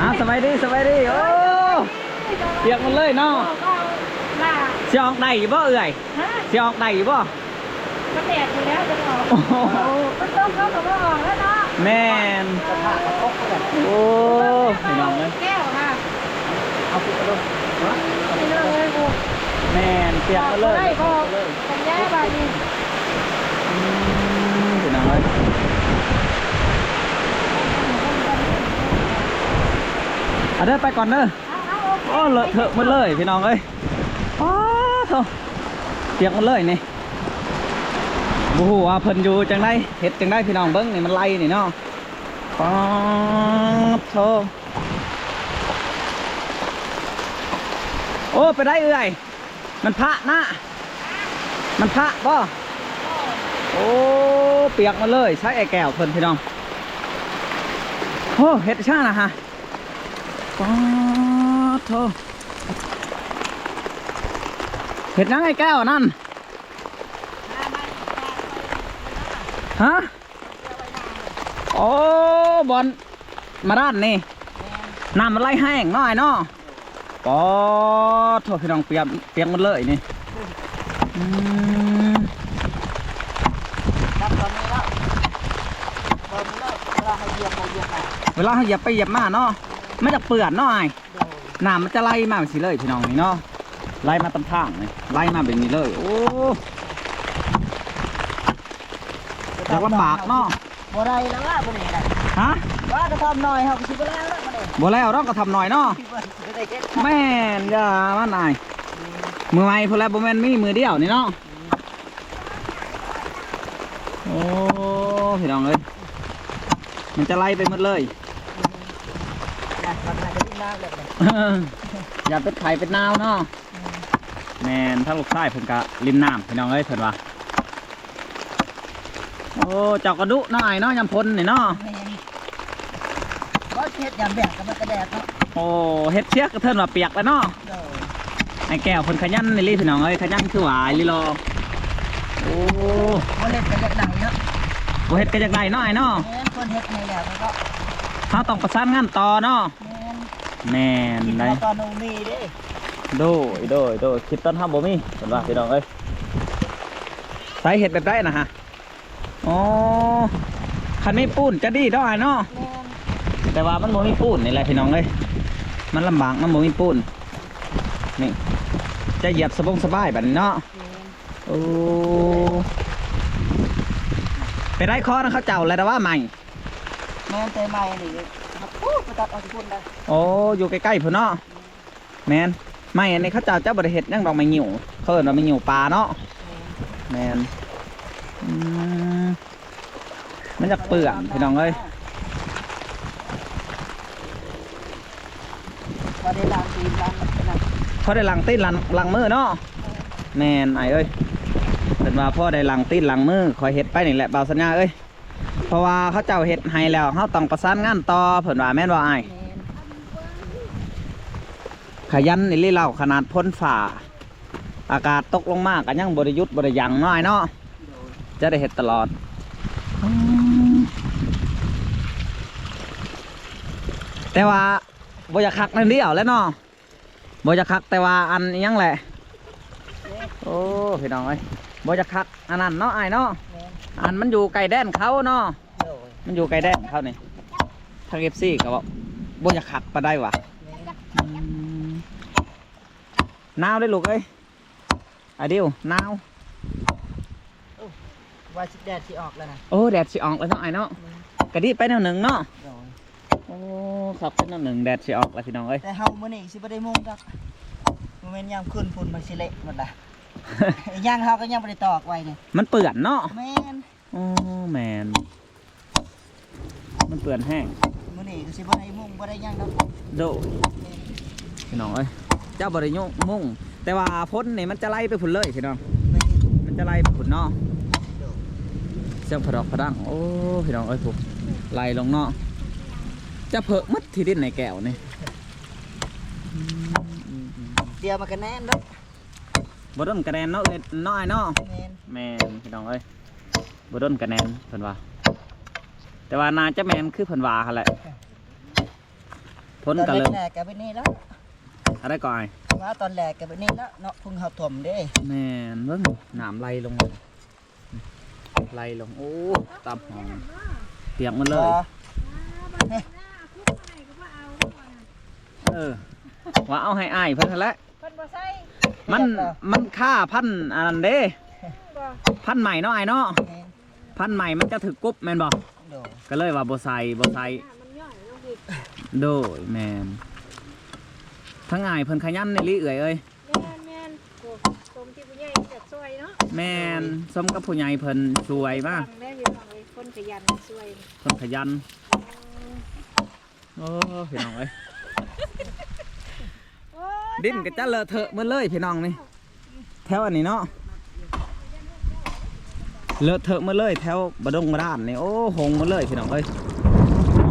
อ่าสบายดีสบายดีโอ้เปียกหมันเลยเนาะล่าสิออกได้อยู่บ่เอ่ยฮะสิออกได้อยู่บ่ ก็แดดอยู่แล้วจะออกโอ้โหมันต้องเข้ากับว่าออกแล้วเนาะแม่นโอ้พี่น้องเลยแก้วค่ะเอาปุ๊บเลยไม่เลิกเลยกูแม่นเปียกหมาเลยได้บอกสัญญาบาดีอืมพี่น้องเลย เอาเด้อไปก่อนเด้อโอ้เลอะเทอะหมดเลยพี่น้องเอ้ยอ้าวโถ่เปียกหมดเลยนี่บูฮูว่าเพิ่นอยู่จังได้เฮ็ดจังได้พี่น้องเบิ้งนี่มันไล่นี่เนาะป๊าดโธ่โอ้ไปได้เอื่อย มันพระนะมันพระป่ะโอ้เปียกหมาเลยใช้ไอ้แก้วเพิ่นพี่น้องโอ้เฮ็ดช่างนะฮะ ป๊าดโธ่เห็ดยังไงแก้วนั่น ฮะ โอ้บอลมาด้านนี่น้ำมันไหลแห้งน่อยเนาะป๊าโทพี่น้องเปียกเปียกมันเลยนี่เวลาให้เหยียบให้เหยียบอะเวลาเขาเหยียบไปเหยียบมาเนาะ ไม่จะเปื่อนเนาะไอ้เดี๋ยวน้ำมันจะไล่มาแบบนี้เลยพี่น้องนี่เนาะไล่มาตามทางนี่ไล่มาแบบนี้เลย โอ้อยากลำบากเนาะบ่ได้แล้วว่าบ่ได้ได้ฮะว่ากระทำหน่อยเฮาก็สิบ่แล้วแล้วบ่ได้บ่แล้วเราก็ทำหน่อยเนาะสิบ่บ่ได้เฮ็ดแม่นอย่ามาหน่อยมือไม้พอแล้วบ่แม่นมีมือเดียวนี่เนาะโอ้พี่น้องเอ้ยมันจะไล่ไปหมดเลย นะทำอะไรก็ดิ้นน้ำเลยเลย อย่าเป็นไข่เป็นนาวเนาะแมนถ้าลูกชายเพิ่นกะริมน้ำพี่น้องเอ้ยเพิ่นว่าโอ้เจ้ากระดุเนาะไอ้เนาะยำพลนี่เนาะแม่นบ่เฮ็ดยามแบกก็มันกระแดดเนาะโอ้เฮ็ดเชือกกระเทินว่าเปียกแล้วเนาะเดี๋ยวไอ้แก้วเพิ่นขยันนี่ลิพี่น้องเอ้ยขยันคือหวายลิรอโอ้บ่เล่นก็อยากดังเนาะบ่เฮ็ดก็จักได้เนาะไอ้เนาะแม่นคนเฮ็ดให้แล้วมันก็เฮาต้องประสานงานต่อเนาะ แม่นแม่นกินได้ ข้าวตอนนมีเด้โดยโดยโดยคิดต้นทำบ่มีเพิ่นว่าพี่น้องเอ้ยสาเหตุแบบใดนะฮะอ๋อคันมีปูนจะดีเนาะไอ้เนาะแม่นแต่ว่ามันบ่มีปูนนี่แหละพี่น้องเอ้ยมันลำบากมันบ่มีปูนนี่จะเหยียบสบงสบายแบบนี้เนาะแม่นโอ้ไปได้คอนะเขาเจ้าอะไรแต่ว่าใหม่แม่นแต่ใหม่นี่ครับโอ้ไป ตัดเอาที่พุ่นได้โอ้อยู่ใกล้ๆพุ่นเนาะแมนไม่อันนี้เขาเจ้าเจ้าบริเฮ็ดหยังดอกไม้หิวเขาเอิ้นว่าไม้หิวปลาเนาะแมนอืมมันจะเปื่อนพี่น้องเอ้ยพอได้ล้างตีนล้างนั่นพอได้ลังตีนลังลังมือเนาะแมนไอ้เอ้ยเป็นว่าพ่อได้ลังตีนลังมือคอยเฮ็ดไปนี่แหละเบาสัญญาเอ้ย เพราะว่าเขาเจ้าเฮ็ดให้แล้วเขาต้องประสานงานต่อเพิ่นว่าแม่นว่าไอ้ายแม่นขยันนี่เล่าขนาดพ้นฝ่า อากาศตกลงมากกันยังบริยุทธ์บริยังน้อยเนาะจะได้เห็ดตลอดแต่ว่าบอยากคักนั่นเดียวแล้วเนาะบอยากคักแต่ว่าอันยังแหละ โอ้พี่น้องเอ้ยบอยากคักอันนั้นเนาะไอ้เนาะ อันมันอยู่ไกลแดนเขาเนาะโดยมันอยู่ไกลแดนเขานี่ทางเอฟซีก็บอกบอยากคักไปได้วะแม่นอืมหนาวได้ลูกเอ้ยไอเดียวหนาวว่าสิแดดสิออกแล้วนะโอ้แดดสิออกแล้วเนาะไอ้เนาะกระดิไปแนวหนึ่งเนาะโดยโอ้ขับไปแนวหนึ่งแดดสิออกแล้วพี่น้องเอ้ยแต่เฮามื้อนี้สิบ่ได้มุ่งดอกมันเป็นยามขึ้นพุ่นมันสิเละหมดละ ย่างเฮาก็ยังบ่ได้ตอกไว้นี่มันเปื่อนเนาะแม่นโอ้แมนมันเปื่อนแห้งมื้อนี้ก็สิบ่ได้มุ่งบ่ได้ย่างดอกโดพี่น้องเอ้ยเจ้าบริยุมุ่ง แต่ว่าพ้นนี่มันจะไล่ไปผุนเลยพี่น้องแม่นมันจะไล่ไปผุนเนาะโดยเสียงผดอกผดังโอ้พี่น้องเอ้ยถูกไล่ลงเนาะจะเพิกมัดที่ดินในแก้วนี่เดี๋ยวมันก็แน่นดอก บดนกระแนนเนาะเอ้ยน้อยเนาะแม่นแมนพี่น้องเอ้ยบดนกระแนนเพิ่นว่า แต่ว่านาจะแมนคือเพิ่นว่าหั่นแหละพ้นตอนกันเลยแรกๆก็ไปนี่แล้วอะไรก่อนว่าตอนแรกก็ไปนี่แล้วเนาะพุ่งเฮาถ่วมเด้แม่นเบิ่งน้ำไหลลงเลยไหลลงโอ้ตามหองเปียกหมันเลยบ่เออว่าเอาให้อ้ายเพิ่นหั่นแหละเพิ่นบ่ใส่ มันมันค่าพันอันนั้นเด้บ่พันใหม่เนาะไอ้ายเนาะแม่นพันใหม่มันจะถึกกรุ๊บแม่นบ่โดยก็เลยว่าบ่ใส่บ่ใส่มันย่อยลงอีกโดยแม่นทั้งอ้ายเพิ่นขยันนี่ลิเอื่อยเอ้ยแม่นแม่นโอ้สมที่ผู้ใหญ่จัดช่วยเนาะแม่นสมกับผู้ใหญ่เพิ่นช่วยมากฟังได้พี่น้องเอ้ยคนขยันช่วยเพิ่นขยันโอ้พี่น้องเอ้ยโอ้ย ดินก็จะเลอะเทอะหมดเลยพี่น้องนี่แถวอันนี้เนาะเลอะเทอะหมดเลยแถวบดงบดานนี่โอ้หงหมดเลยพี่น้องเอ้ยอ๋อ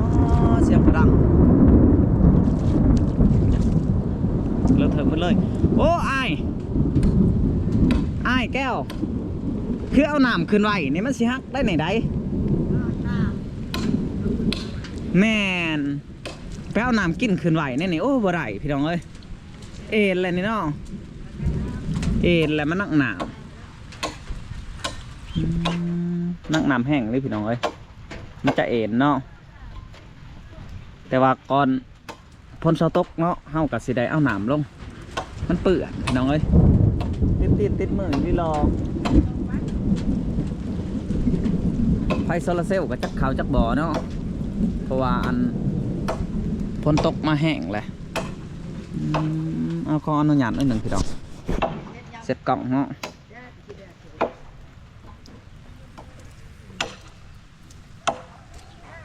เสียงกระดังเลอะเทอะหมดเลย โอ้ไอายอายแก้ว คือเอาน้ำขึ้นไว้นี่มันสิฮักได้ไหนใดแม่นไปเอาน้ำกินขึ้นไหวนี่นี่โอ้บ่ได้พี่น้องเอ้ย เอ็นอะไรนี่เนาะเอ็นอะไรมันนักหนาวอืมนักน้ำแห้งเลยพี่น้องเอ้ยมันจะเอ็นเนาะแต่ว่าก่อนพ้นเสาตกเนาะเฮากับสิได้เอาหน้ำลง มันเปื่อนพี่น้องเอ้ยติดติดติดมือนี่รอไฟโซลาร์เซลล์กับจักเขาจักบ่อเนาะเพราะว่าอันพ้นตกมาแห้งเลยอืม เอาขออนุญาตหน่อยหนึ่งพี่น้องเสร็จกล่องเนาะ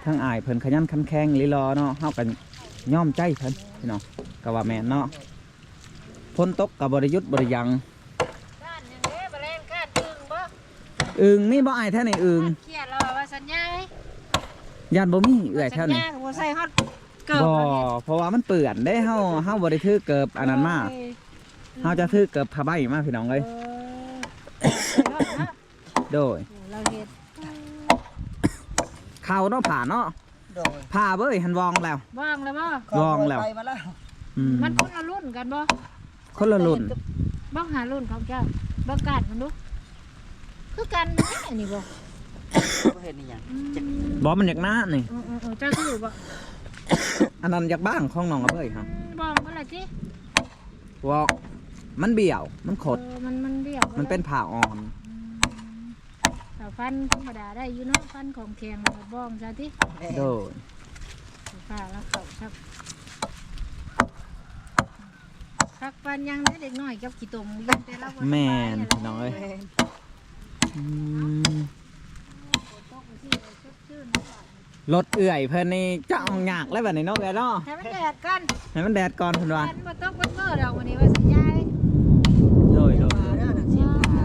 ทั้งอายเพิ่นขยันขันแข็งลิรอเนาะเฮากันย่อมใจเพิ่นพี่น้องก็ว่าแม่นเนาะพ้นตกกับบริยุทธ์บริยังด้านยังเด้บ่แล่นคาดตึงบ่อึงมีบ่อายแท้ในอึงเครียดแล้วว่าสัญญาไหมยานบ่มีเอื้อยแท้นี่สัญญาบ่ใส่ฮอด เกิบบ่แล้วนี่เพราะว่ามันเปื่อนได้เฮาเฮาบ่ได้ถือเกิบอันนั้นมาโอ้ยเฮาจะถือเกิบผ้าใบมาพี่น้องเอ้ยเออใส่ฮอดนะโดยโอ้เราเฮ็ดเข้าเนาะผ่าเนาะโดยผ่าเบ้ยหันวองแล้ว ว่างแล้วบ่ลองแล้ว ไปมาแล้วอืมมันคนละรุ่นกันบ่คนละรุ่นบ้องหารุ่นของเจ้าบ้องการมันดูคือกันไหมอันนี้บ่บ่เห็นอีหยังอืมบอมันอยากหน้านี่ เออเออเออเจ้าคือบ่ อันนั้นอยากบ้างของน้องกระเบยครับบ้องอะไรที่วอกมันเบี่ยว มันขด เออมันมันเบี้ยวมันเป็นผ่าอ่อน แต่ฟันธรรมดาได้อยู่เนาะฟันของแข็งแล้วก็บ้องซะที่แม่โดยฟ้าแล้วเขาชักชักฟันยังได้เด็กน้อยกับขี้ตมกันแต่ละวันแม่นพี่น้องเอ้ยแม่นอืม ตกที่ชุดชื่น รถเอื่อยเพิ่นนี่จะเอาหยากแล้วแบบนี้เนาะแกเนาะให้มันแดดกันให้มันแดดก่อนเพิ่นว่าฟันบ่ตกบ่เมื่อดอกวันนี้ว่าสัญญาโดยโดยมาเด้อน่ะเสียงขา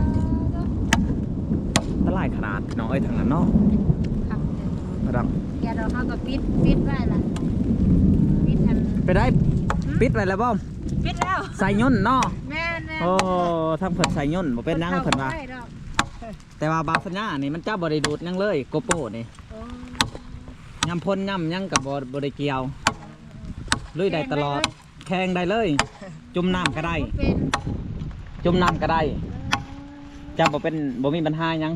ตลาดขนาดพี่น้องเอ้ยทางนั้นเนาะครับพรังแกเราเขาก็ปิดปิดไว้ล่ะปิดอันไปได้ปิดไว้แล้วบ่ปิดแล้วใส่ย่นเนาะแม่นแม่นโอ้ทางเพิ่นใส่ย่นบ่เป็นหยังเพิ่นว่าได้ดอกแต่ว่าบางสัญญานี่มันจะบ่ได้ดูดหยังเลยโกโปนี่โอ้ ยำพ่นยำหยังกับบบ่ได้เกี่ยวลุยได้ตลอดแข่งได้เลย จุ่มน้ำก็ได้บ่เป็นจุ่มน้ำก็ได้จะบ่เป็นบ่มีปัญหาหยัง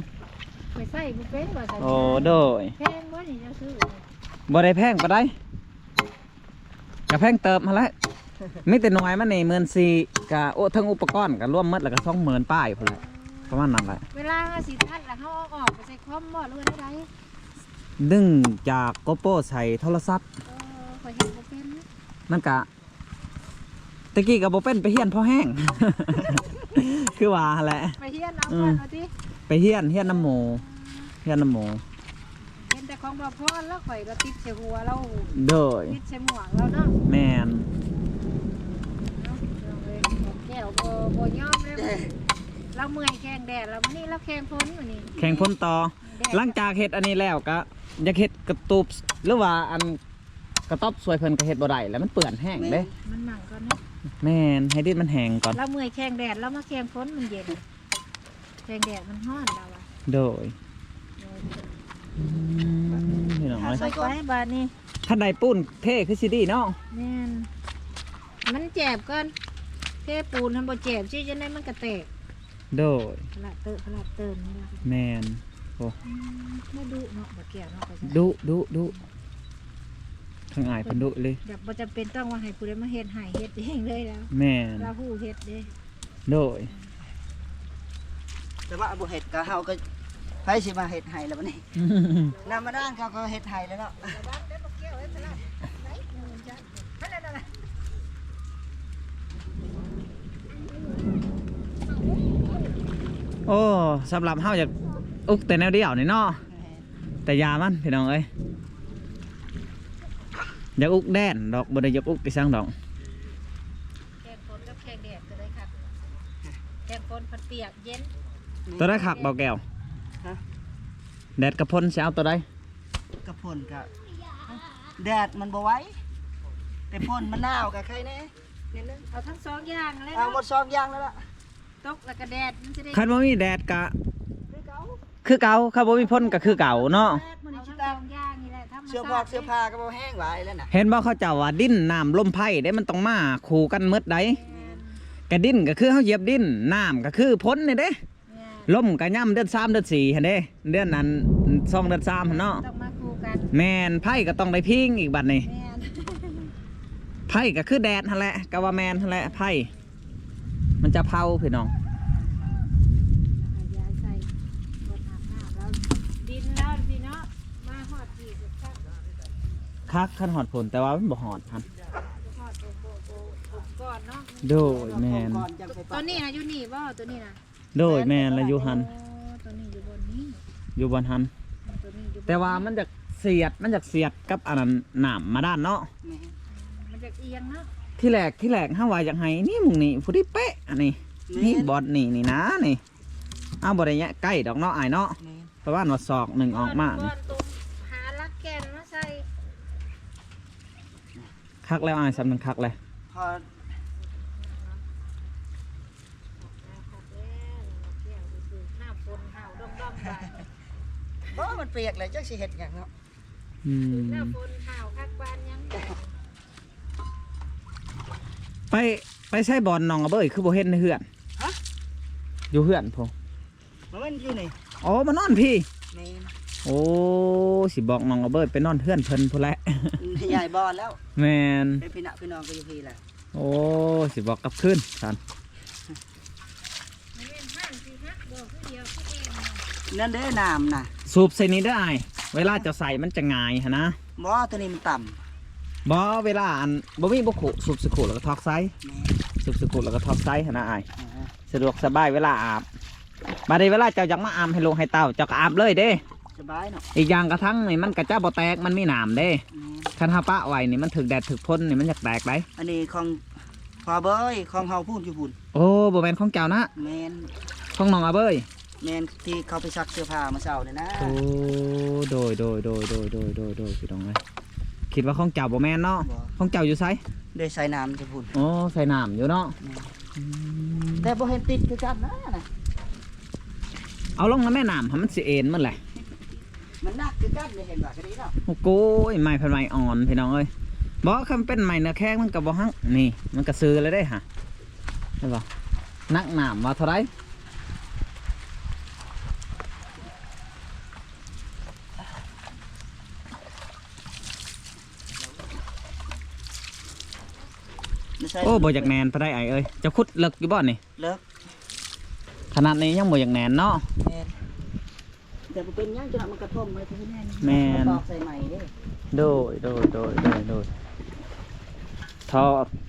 ไปใส่บ่เป็นว่าซั่นโอ้โดยแพงบ่นี่เจ้าซื้อบ่ได้แพงปานใดก็แพงเติบมาแล้วมีแต่หน่วยมันนี่14,000ก็โอ้ทั้งอุปกรณ์ก็รวมหมดแล้วก็20,000ป้ายพุ่นแหละประมาณนั้นแหละเวลาสิทัดแล้วเฮาเอาออกไปใส่คอมบ่หรือว่าได้ ดึงจากโกโปใส่โทรศัพท์เออข่อยเฮ็ดบ่เป็นนะมันกะตะกี้ก็บ่เป็นไปเฮียนพอแห้ง คือว่าหั่นแหละ ไปเฮียนเอาอืก่อมนเอาติไปเฮียนเฮียนน้ำหมูเฮียนน้ำหมูเห็นแต่ของบ่พอแล้วข่อยก็ติดใส่หัวเราโดยติดใส่หมวกเราเนาะแมน เนาะเอาเลยบอกแก้วบ่บ่ยอมเลย เราเมื่อยแข้งแดดแล้ววันนี้เราแข้งพ้นวันนี้แข่งพ้นต่อแดดหลังจากเฮ็ดอันนี้แล้วก็อยากเฮ็ดกระตูบหรือว่าอันกระต๊อบสวยเพิ่นก็เฮ็ดบ่ได้แล้วมันเปื้อนแห้งเด้มันหนังก่อนนะแม่นให้ดินมันแห้งก่อนเราเมื่อยแข้งแดดแล้วมาแข้งพ้นมันเย็นแข้งแดดมันร้อนเราอะโดยอืมพี่น้องเอาเอ้ยใส่ไว้บาดนี้คันใดปุ้นเท่คือสิดีเนาะแม่นมันเจ็บก่อนเทปูนทำบ่เจ็บชื่อจะได้มันกระแตก โดยขลาดเตอะขลาดเติมนี่ล่ะแมนไม่ดุเนาะบ่แก้วเนาะก็จะดุดุดุทั้งอายเพิ่นดุเลย แบบบ่จำเป็นต้องว่าให้ผู้ใดมาเฮ็ดให้เฮ็ดเองเลยแล้วแมนเราผู้เฮ็ดเด้โดยแต่ว่าบ่เฮ็ดก็เฮาก็ไผสิมาเฮ็ดให้แล้วบัดนี้ นำมาด้านเขาก็เฮ็ดให้แล้วเนาะ โอ้สำหรับเฮาอยากอุกแต่แนวเดียวนี่เนาะแต่ยามันพี่น้องเอ้ยอยากอุกแดนดอกบ่ได้อยากอุกที่สังดอกแกงฝนกับแกงแดดก็ได้ครับแกงฝนผัดเปียกเย็นตัวได้คักเบาแก้วฮะ แดดกระพนสิเอาตัวใดกระพ่นก็แดดมันบ่ไหวแต่พ่นมันหนาวก็ใครแน่นิดนึงเอาทั้งสองอย่างเลยเอาหมเนาะดสองอย่างแล้วล่ะ ตกแล้วก็แดดมันจะได้คันบ่มีแดดกะ คือเก่าคือเก่าคันบ่มีพ่นก็คือเก่าเนาะ มันทั้งสองอย่างนี่แหละธรรมเสื้อชาผ้าติเสื้อผ้าก็บ่แห้งไหวแล้วน่ะเห็นบ่เขาเจ้าว่าดิ้นน้ำลมไผ่ได้มันต้องมาคู่กันหมดได้กะดิ้นก็คือเฮาเหยียบดิ้นน้ำก็คือพ้นนี่เด้เนี่ยลมก็ย่ำเดือน3เดือน4หั่นเด้ เดือนนั้น2เดือน3หั่นเนาะต้องมาคู่กันแม่นไผ่ก็ต้องได้พิงอีกบัดนี้แม่นไผ่ก็คือแดดหั่นแหละก็ว่าแม่นหั่นแหละไผ่ มันจะเผาพี่น้องเอายาใส่บนอาบน้ำแล้วดินแล้วพี่เนาะมาหอดที่สุดครับคักคันหอดผลแต่ว่ามันบ่หอดหั่นหอดโบโบโบผมก่อนเนาะโดยแม่นก่อนจังไปตัวนี้นะอยู่นี่บ่ตัวนี้นะโดยแม่นและอยู่หันโอ้ตัวนี้อยู่บนนี้อยู่บนหันตัวนี้อยู่บนแต่ว่ามันจะเสียดมันจะเสียดกับอันนั้นหนามมาด้านเนาะแม่มันจะเอียงเนาะ ที่แรกที่แรกห้าว่าอยากให้นี่มึงนี่ผู้ที่เป๊ะอันนี้นี่บอดนี่นี่นะนี่เอาบอดเนี้ยใกล้ดอกเนาะอายเนาะแม่ประมาณว่าศอกหนึ่งออกมาก่นี่อนตุ้มหาลักแกนมาใส่คักแล้วอายสำนันคักเลยพอขัดแล้วแก้วคือหน้าฝนห่าวด้อมด้อมๆไปบ่มันเปียกเลยจักสิเฮ็ดหยังเนาะอืมหน้าฝนห่าวคักบานยัง ไปไปใช้บอลน้องอะเบ้ยคือบ่เห็นในเฮือนฮะ อยู่เฮือนพอมันอยู่นี่อ๋อมานอนพี่ แม่โอ้สิบอกน้องอะเบ้ยไปนอนเฮือนเพิ่นพุ่นแหละนใหญ่บอลแล้วแมนไปพี่น้าพี่น้องก็อยู่พี่แหละโอ้สิบอกกลับขึ้นสันมันเป็นห้านสิฮะบอกคือเดียวคือเองเนาะนั่นเด้อน้ำน่ะสูบใส่นี้ได้อายเวลาจะใส่มันจะง่ายหะนะบ่ตัวนี้มันต่ำ บอเวลาอันบ่มีบ่ขุสูบสกุแล้วก็ทอกไซส์แม่สูบสกุแล้วก็ทอกไซส์หะนะอายอ่าสะดวกสบายเวลาอาบบัดนี้เวลาเจ้าอยากมาอาบให้ลงให้เต้าเจ้าก็อาบเลยเด้สบายเนาะอีกอย่างกระทั่งนี่มันกระจ้าบ่แตกมันมีหนามเด้แม่คันหาปะไว้นี่มันถึกแดดถึกพ่นนี่มันอยากแตกได้อันนี้ของพอเบยของเฮาพูดอยู่พุ่นโอ้บ่แม่นของเจ้านะแม่นของน้องอาเบ้ยแม่นที่เขาไปซักเสื้อผ้ามาเช้านี่นะ โอ้ โดยโดยโดยโดยโดยโดยโดยพี่น้องเอ้ย คิดว่าของเจ้าบ่แม่นเนาะบ่ ของเจ้าอยู่ไสได้ใส่น้ำจะพุ่นโอ้ใส่น้ำอยู่เนาะแต่บ่เห็นติดคือกันนะน่ะเอาลงแล้วแม่น้ำให้มันสิเอ็นมันแหละมันหนักคือกันเลยเห็นว่าก็ดีเนาะโอ้โหไม้พันไม้อ่อนพี่น้องเอ้ยบอกคำเป็นไม้เนื้อแข้งมันกับบ่ฮังนี่ มันก็ซื้อเลยได้ฮะใช่ปะนักหนามว่าเท่าไร ไม่ใช่โอ้บ่อยากแนนไปได้ไอเอ้ยจะขุดเลิกอยู่บ่นี่เลิกขนาดนี้ยังบ่อยากแนนเนาะ แม่นแต่บ่เป็นหยังจังมันกระท่อมไว้ที่แม่นแม่น ตอกใส่ใหม่เด้โดยโดยโดยโดยโดยทอ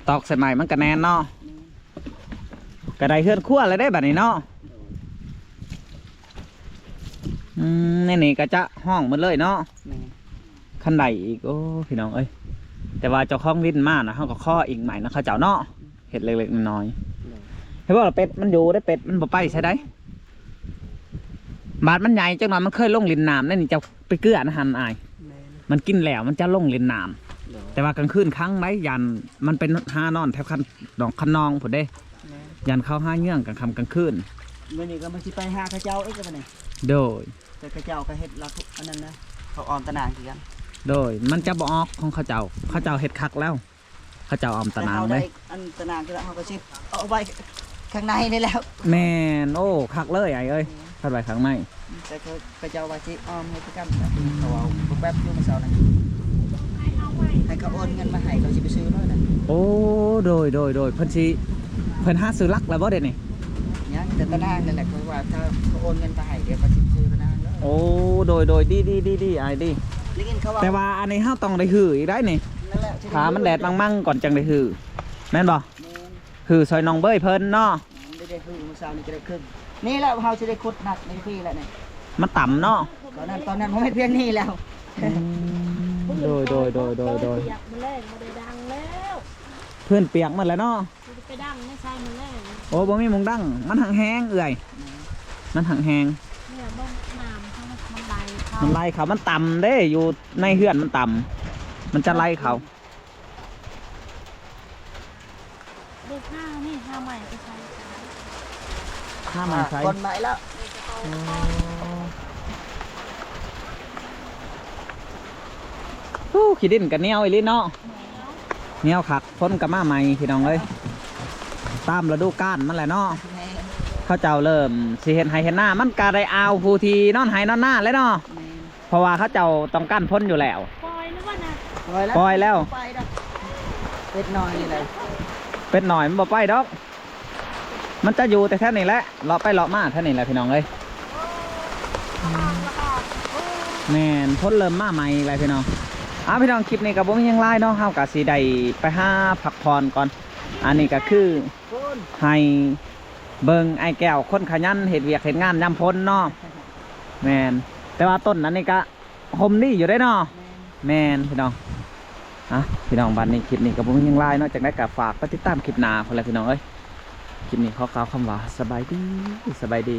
ตอกใส่ใหม่มันก็แนนเนาะกระไดเฮือนขั้วเลยได้แบบนี้เนาะอืมนี่นี่ก็จะห้องหมันเลยเนาะแม่น ขันใดอีกโอ้พี่น้องเอ้ย แต่ว่าเจ้าของวินมากนะเขาก็ข้ออีกใหม่นะเขาเจ้าเนาะเห็ดเล็กๆน้อยๆเห็นว่าเป็ดมันอยู่ได้เป็ดมันบ่ไปใช่ได้บาดมันใหญ่จังหน่อยมันเคยลงลินน้ำนั่นนี่เจะไปเกลือนะหันอายแม่นมันกินแล้วมันจะลงลินน้เดี๋ยวำแต่ว่ากลางคืนครั้งไหมยันมันเป็นห้านอนแถวคันดอกคันนองผุดเด้แม่นยันเข้าห้าเงื่องกลางค่ำกลางคืนมื้อนี้ก็มาสิไปหาข้าเจ้าอีกแล้วบัดนี้โดยแต่ข้าเจ้าก็เฮ็ดลักอันนั้นนะเขาออนตะนางคือกัน โดยมันจะบ่ออกของเขาเจ้าเขาเจ้าเฮ็ดคักแล้ว เขาเจ้าเออมตะนางแต่เฮเลได้ยอันตะนางก็แล้วเฮาก็สิเอาไว้ข้างในนี่แล้ว แม่นโอ้คักเลยไอ้เอ้ยคัดไว้ข้างในแต่เขาก็จะเอาไว้ที่อ้อมให้ประกันเขาเอาแป๊บๆอยู่เมื่อเช้านั้นให้เขาโอนเงินมาให้เขาสิไปซื้อเลยนะโอ้โดยโดยโดยเพิ่นสิเพิ่นหาซื้อลักแล้วบ่เด้นี่ยังแต่ตะนางนั่นแหละเขาว่าถ้าเขาโอนเงินมาให้เดี๋ยวเขาสิไปซื้อตะนางเลยโอ้โดยโดยดีดีดีดีไอ้ดี ได้ยินเขาว่าแต่ว่าอันนี้เฮาต้องได้หืออีกได้นี่นั่นแหละที่ขามันแดดมั่งๆก่อนจังได้หือแม่นบ่แม่นหือซอยน้องเบ้ยเพิ่นเนาะได้ได้คือเมื่อเช้านี้จะได้ครึ่งนี่แหละเฮาสิได้ขุดหนักในพี่แหละนี่มันต่ำเนาะตอนนั้นตอนนั้นผมไม่เพียงนี่แล้วโดยโดยโดยโดยโดยอยากมาเล่นมาได้ดังแล้วเพื่อนเปียกหมดแล้วเนาะจะไปดังไม่ใช่มาเล่นโอ้บ่มีมุงดังมันหังแห้งเอื่อยมันหังแห้งเนี่ยบ้องน้ำเขามันไหลเขา มันไล่เขา มันต่ำเด้อยู่ในเฮือนมันต่ำ มันจะไล่เขา เด็กหน้านี่ห้าใหม่ไปใช้ถ้ามันใช้คนใหม่แล้วฮู้ขี้ดินกับเหนียวอีหลิเนาะเหนียวคักพ้นกับมาใหม่พี่น้องเอ้ยตามฤดูกาลมันแหละเนาะแม่เขาเจ้าเริ่มสิเห็นไห้เห็นหน้ามันกาได้เอาผู้ทีนอนไห้นอนหน้าเลยเนาะแม่ เพราะว่าเขาเจ้าต้องกั้นพ้นอยู่แล้ว ปล่อยหรือว่านะปล่อยแล้วปล่อยแล้วไปดอกเป็ดน้อยนี่แหละเป็ดหน่อยมันบ่ไปดอก มันจะอยู่แต่แท่นี้แหละเลาะไปเลาะมาแท่นี้แหละพี่น้องเอ้ยแม่นพ้นเริ่มมาใหม่เลยพี่น้องอ้าวพี่น้องคลิปนี้กับผมยังไล่เนาะเฮากะสีได้ไปห้าพักผ่อนก่อน อันนี้ก็คือคุณให้เบิงไอ้แก้วคนขยันเห็ดเวียกเห็ดงานยำพ้นเนาะแมน แต่ว่าต้นนั้นนี่ก็หมดีอยู่ได้เนาะแมนพี่น้องอะพี่น้องบันนี้คลิปนี้กับผมยังไล่เนาะจากนั้นก็ฝากไปติดตามคลิปหน้าคนละพี่น้องเอ้ยคลิปนี้ขอกล่าวคำว่าสบายดีสบายดี